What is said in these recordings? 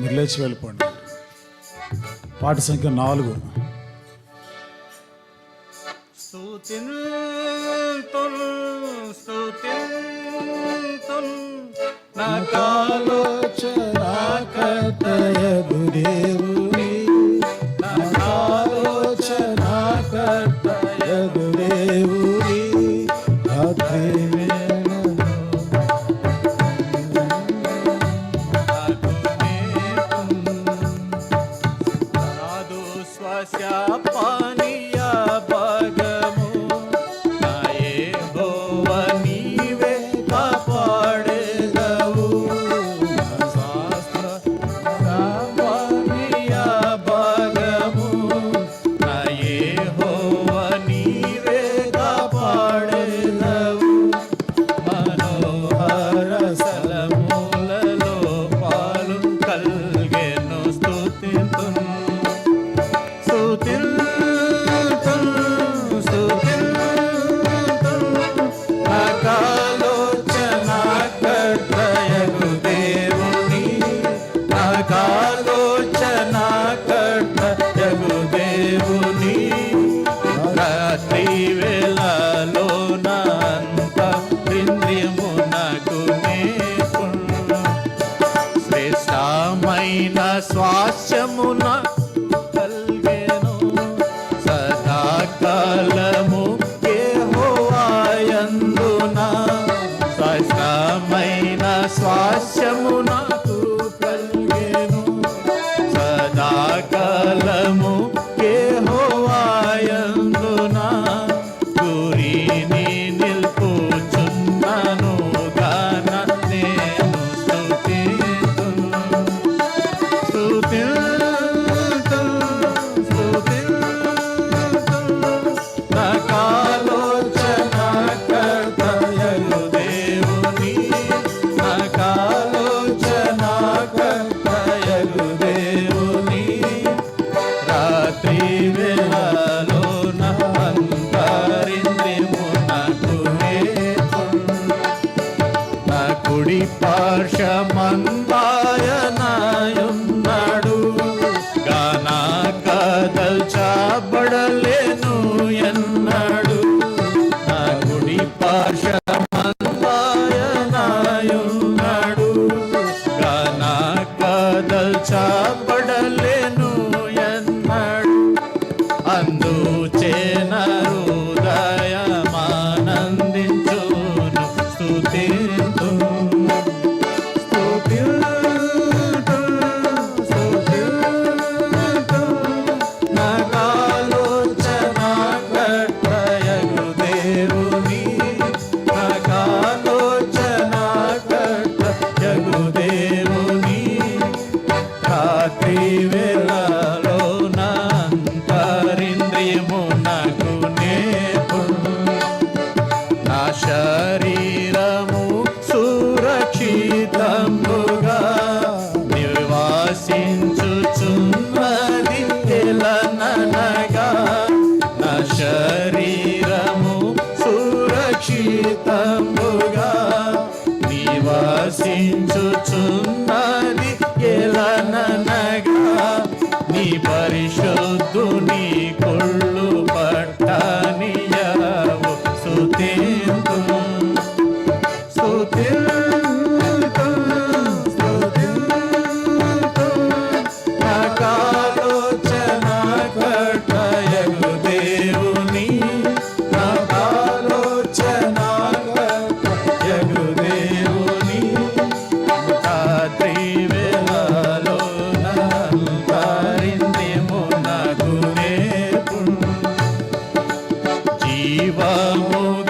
మీరు లేచి వెళ్ళిపోండి. పాట సంఖ్య నాలుగు. నా కాలో చరాకతయ గురే. पार्शमन् నీ పరిశుద్ధ Amor.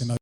to know